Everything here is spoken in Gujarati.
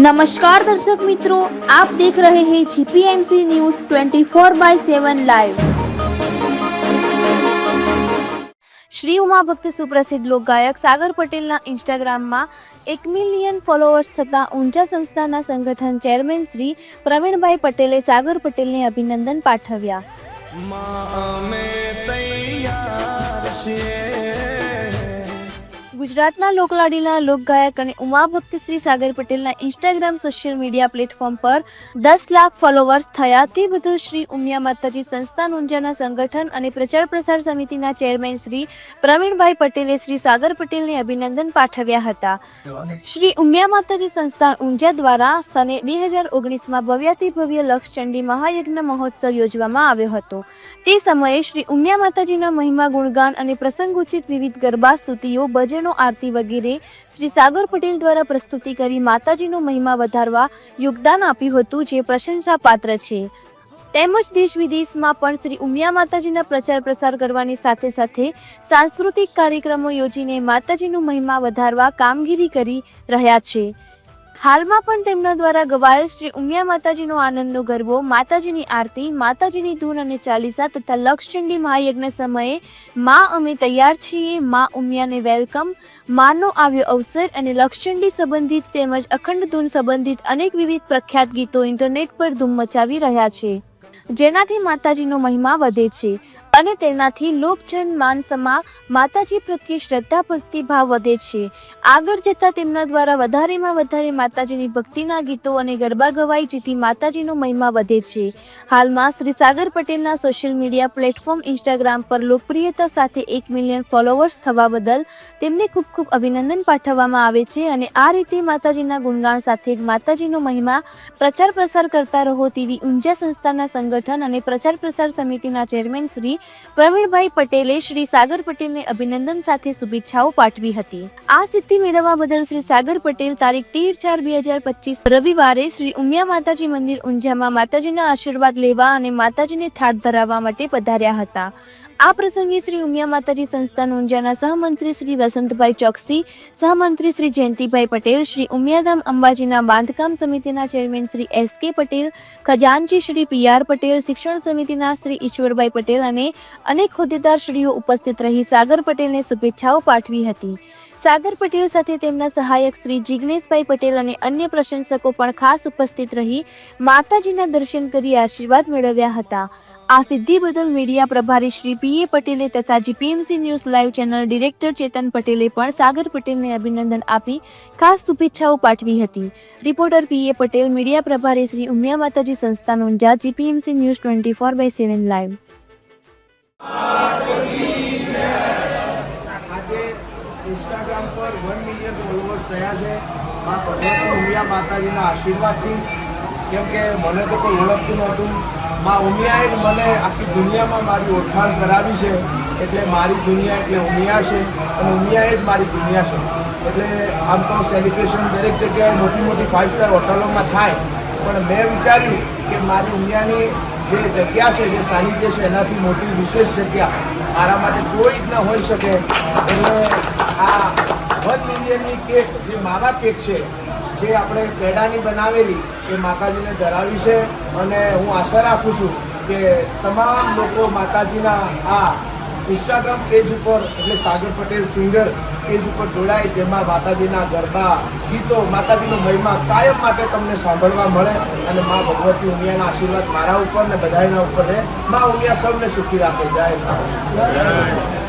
નમસ્કાર દર્શક મિત્રો આપ દેખ રહે હૈ GPMC news 24 by 7 live Shri Uma ભક્ત સુપ્રસિદ્ધ લોક ગાયક સાગર પટેલના ઇન્સ્ટાગ્રામમાં એક મિલિયન ફોલોઅર્સ થતાં ઊંઝા સંસ્થાના સંગઠન ચેરમેન શ્રી પ્રવીણભાઈ પટેલે સાગર પટેલને અભિનંદન પાઠવ્યા. ગુજરાતના લોકલાડીના લોકગાયક અને ઉમા ભક્ત શ્રી સાગર પટેલના ઇન્સ્ટાગ્રામ સોશિયલ મીડિયા પ્લેટફોર્મ પર દસ લાખ ફોલોવર્સ થયા. તે બધું શ્રી ઉમિયા માતાજી સંસ્થાન ઊંઝાના સંગઠન અને પ્રચાર પ્રસાર સમિતિના ચેરમેન શ્રી પ્રવીણભાઈ પટેલે શ્રી સાગર પટેલને અભિનંદન પાઠવ્યા હતા. શ્રી ઉમિયા માતાજી સંસ્થાન ઊંઝા દ્વારા સને બે હજાર ઓગણીસમાં ભવ્યાતિ ભવ્ય લક્ષચંડી મહાયજ્ઞ મહોત્સવ યોજવામાં આવ્યો હતો. તે સમયે શ્રી ઉમિયા માતાજીના મહિમા, ગુણગાન અને પ્રસંગોચિત વિવિધ ગરબા, સ્તુતિઓ, ભજનો આરતી વગેરે. શ્રી સાગર પટેલ દ્વારા પ્રસ્તુતિ કરી માતાજીનો મહિમા વધારવા યોગદાન આપ્યું હતું, જે પ્રશંસા પાત્ર છે. તેમજ દેશ વિદેશમાં પણ શ્રી ઉમિયા માતાજીના પ્રચાર પ્રસાર કરવાની સાથે સાથે સાંસ્કૃતિક કાર્યક્રમો યોજીને માતાજીનો મહિમા વધારવા કામગીરી કરી રહ્યા છે. હાલમાં પણ તેમના દ્વારા ગવાયેલ શ્રી ઉમિયા માતાજીનો આનંદનો ગરબો, માતાજીની આરતી, માતાજીની ધૂન અને ચાલીસા તથા લક્ષચંડી મહાયજ્ઞ સમયે માં અમે તૈયાર છીએ. માં ઉમિયાને વેલકમ. માનો આવ્યો અવસર અને લક્ષચંડી સંબંધિત તેમજ અખંડ ધૂન સંબંધિત અનેક વિવિધ પ્રખ્યાત ગીતો ઇન્ટરનેટ પર ધૂમ મચાવી રહ્યા છે. જેનાથી માતાજીનો મહિમા વધે છે. અને તેનાથી લોકજન માનસમાં માતાજી પ્રત્યે શ્રદ્ધા, ભક્તિ, ભાવ વધે છે. આગળ જતાં તેમના દ્વારા વધારેમાં વધારે માતાજીની ભક્તિના ગીતો અને ગરબા ગવાય, જેથી માતાજીનો મહિમા વધે છે. હાલમાં શ્રી સાગર પટેલના સોશિયલ મીડિયા પ્લેટફોર્મ ઇન્સ્ટાગ્રામ પર લોકપ્રિયતા સાથે એક મિલિયન ફોલોવર્સ થવા બદલ તેમને ખૂબ ખૂબ અભિનંદન પાઠવવામાં આવે છે અને આ રીતે માતાજીના ગુણગાન સાથે માતાજીનો મહિમા પ્રચાર પ્રસાર કરતા રહો તેવી ઊંઝા સંસ્થાના સંગઠન અને પ્રચાર પ્રસાર સમિતિના ચેરમેન શ્રી પ્રવીણભાઈ પટેલે શ્રી સાગર પટેલને અભિનંદન સાથે શુભેચ્છાઓ પાઠવી હતી. આ સિદ્ધિ મેળવવા બદલ શ્રી સાગર પટેલ તારીખ તેર ચાર બે હજાર પચીસ રવિવારે શ્રી ઉમિયા માતાજી મંદિર ઊંઝામાં માતાજીના આશીર્વાદ લેવા અને માતાજીને થાળ ધરાવવા માટે પધાર્યા હતા. આ પ્રસંગે શ્રી ઉમિયા માતાજી સંસ્થાન ઊંઝાના સહમંત્રી શ્રી વસંતભાઈ ચોકસી, સહમંત્રી શ્રી જયંતિભાઈ પટેલ, શ્રી ઉમિયાધામ અંબાજીના બાંધકામ સમિતિના chairman Shri S K Patel, ખજાનચી Shri P R Patel, શિક્ષણ સમિતિના શ્રી ઈશ્વરભાઈ પટેલ અને અનેક હોદ્દેદાર શ્રીઓ ઉપસ્થિત રહી સાગર પટેલને શુભેચ્છાઓ પાઠવી હતી. સાગર પટેલ સાથે તેમના સહાયક શ્રી જિગ્નેશભાઈ પટેલ અને અન્ય પ્રશંસકો પણ ખાસ ઉપસ્થિત રહી માતાજીના દર્શન કરી આશીર્વાદ મેળવ્યા હતા. આ સિદ્ધિ બદલ મીડિયા પ્રભારી શ્રી પી એ પટેલે તથા GPMC news live channel director Chetan પટેલે પણ સાગર પટેલને અભિનંદન આપી ખાસ શુભેચ્છાઓ પાઠવી હતી. Reporter P A Patel, media પ્રભારી શ્રી ઉમિયા માતાજી સંસ્થાનો Unjha GPMC news twenty four by seven live. Instagram પર વન મિલિયન ફોલોવર્સ થયા છે. મા ભગવતી ઉમિયા માતાજીના આશીર્વાદથી કેમ કે મને તો કોઈ ઓળખતું નહોતું. મા ઉમિયાએ જ મને આખી દુનિયામાં મારી ઓળખાણ કરાવી છે. એટલે મારી દુનિયા એટલે ઉમિયા છે અને ઉમિયા જ મારી દુનિયા છે. એટલે આમ તો સેલિબ્રેશન દરેક જગ્યાએ મોટી મોટી ફાઇવ સ્ટાર હોટલોમાં થાય. પણ મેં વિચાર્યું કે મારી ઉમિયાની જે જગ્યા છે, જે સાનિધ્ય છે, એનાથી મોટી વિશેષ જગ્યા મારા માટે કોઈ જ ન હોઈ શકે. એટલે આ વન મિલિયનની કેક જે માવા કેક છે, જે આપણે પેડાની બનાવેલી એ માતાજીને ધરાવી છે અને હું આશા રાખું છું કે તમામ લોકો માતાજીના આ ઇન્સ્ટાગ્રામ પેજ ઉપર, એટલે સાગર પટેલ સિંગર પેજ ઉપર જોડાય, જેમાં માતાજીના ગરબા, ગીતો, માતાજીનો મહિમા કાયમ માટે તમને સાંભળવા મળે અને મા ભગવતી ઉમિયાના આશીર્વાદ મારા ઉપર ને બધાના ઉપર રહે. મા ઉમિયા સૌને સુખી રાખે. જય.